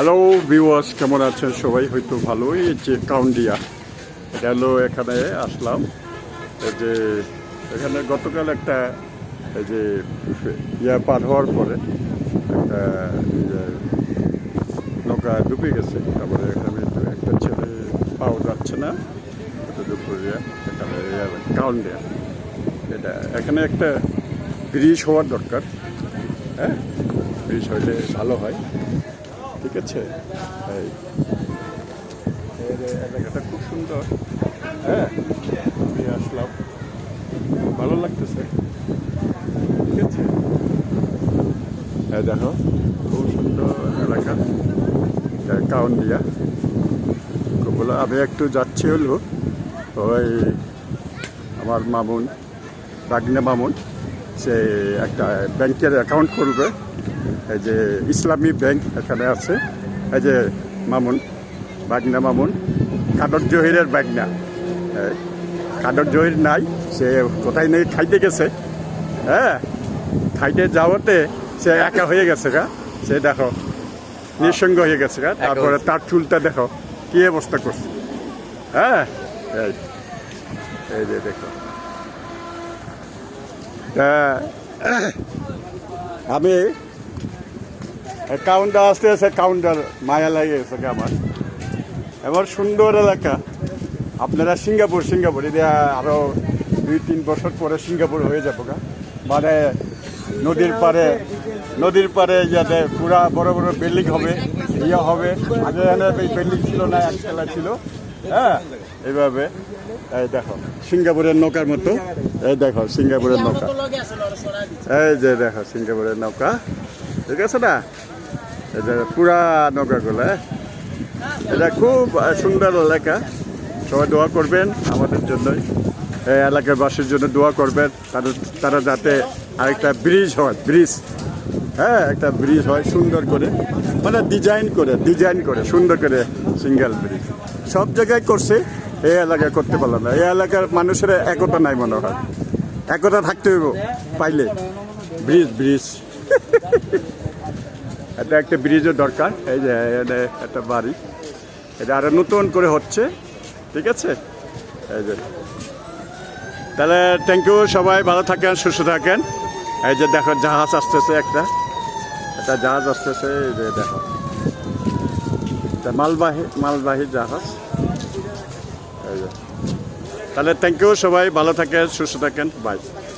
Hello viewers কেমন আছেন? সবাই হয়তো ভালোই। যে কাউন্ডিয়া হলো এখানে, আসলাম। এই যে এখানে গতকাল একটা, এই যে ইয়া পার হওয়ার পরে একটা নৌকা ডুবে গেছে। তারপরে এখানে একটা ছেলে পাওয়া যাচ্ছে না। এটা দুপুরে এখানে কাউন্ডিয়া। এটা, এখানে একটা ব্রিজ হওয়ার দরকার। হ্যাঁ ব্রিজ হইলে ভালো হয়। ঠিক আছে। এলাকাটা খুব সুন্দর। হ্যাঁ আমি আসলাম। ভালো লাগতেছে। ঠিক আছে। হ্যাঁ দেখো। খুব সুন্দর এলাকা। কাউন্ডিয়া খুব ভালো। আমি একটু যাচ্ছি হলো। ওই আমার মামুন বাগনা মামুন। সে একটা ব্যাংকের অ্যাকাউন্ট করবে এই যে ইসলামী ব্যাংক এখানে আছে। এই যে মামুন বাগনা মামুন কাদর জহিরের বাগনা। কাদর জহির নাই সে কোথায় নেই খাইতে গেছে। হ্যাঁ খাইতে যাওয়াতে সে একা হয়ে গেছে গা। সে দেখো নিঃসঙ্গ হয়ে গেছে গা। তারপরে তার চুলটা দেখো কি অবস্থা করছে। হ্যাঁ এই এই যে দেখো। আমি কাউন্টার আসতে আসতে কাউন্টার মায়া লাগে গা আমার। এবার সুন্দর এলাকা। আপনারা সিঙ্গাপুর সিঙ্গাপুর, এটা আরও দুই তিন বছর পরে সিঙ্গাপুর হয়ে যাব গা। মানে নদীর পারে নদীর পারে যাতে পুরা বড় বড় বিল্ডিং হবে ইয়ে হবে। আগে এই বিল্ডিং ছিল না, একতলা ছিল। হ্যাঁ এইভাবে, এই দেখো, সিঙ্গাপুরের নৌকার মতো, এই দেখো, সিঙ্গাপুরের নৌকা। এই যে দেখো, সিঙ্গাপুরের নৌকা, ঠিক আছে না? এই যে পুরা নৌকাগুলো হ্যাঁ? এটা খুব সুন্দর এলাকা। সবাই দোয়া করবেন আমাদের জন্যই। এই এলাকার বাসীর জন্য দোয়া করবেন, তাদের তারা যাতে আরেকটা ব্রিজ হয় ব্রিজ হ্যাঁ একটা ব্রিজ হয় সুন্দর করে। মানে ডিজাইন করে ডিজাইন করে, সুন্দর করে সিঙ্গেল ব্রিজ সব জায়গায় করছে, এই এলাকায় করতে পারলাম না। এই এলাকার মানুষের একতা নাই মনে হয়। একতা থাকতে হইব, পাইলে। ব্রিজ ব্রিজ এটা একটা ব্রিজের দরকার। এই যে একটা বাড়ি। এটা আরও নতুন করে হচ্ছে। ঠিক আছে? এই যে। তাহলে থ্যাংক ইউ সবাই, ভালো থাকেন, সুস্থ থাকেন। এই যে দেখো, জাহাজ আসতেছে একটা। একটা জাহাজ আসতেছে, এই যে দেখো। মালবাহী মালবাহী জাহাজ। তাহলে থ্যাংক ইউ সবাই, ভালো থাকেন, সুস্থ থাকেন বাই